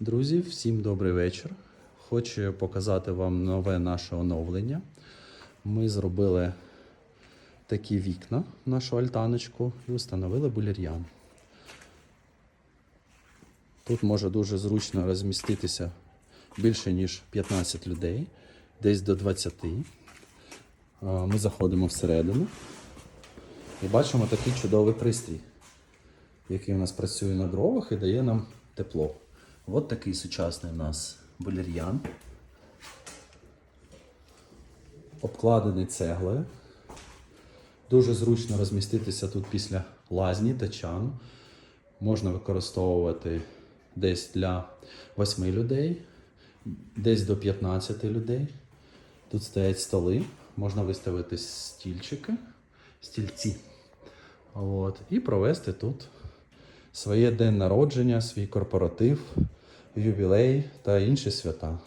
Друзі, всім добрий вечір. Хочу показати вам нове наше оновлення. Ми зробили такі вікна в нашу альтаночку і встановили булір'ян. Тут може дуже зручно розміститися більше, ніж 15 людей, десь до 20. Ми заходимо всередину і бачимо такий чудовий пристрій, який у нас працює на дровах і дає нам тепло. От такий сучасний у нас булір'ян. Обкладений цеглою. Дуже зручно розміститися тут після лазні та чану. Можна використовувати десь для 8 людей, десь до 15 людей. Тут стоять столи, можна виставити стільчики, стільці. От, і провести тут своє день народження, свій корпоратив, ювілей та інші свята.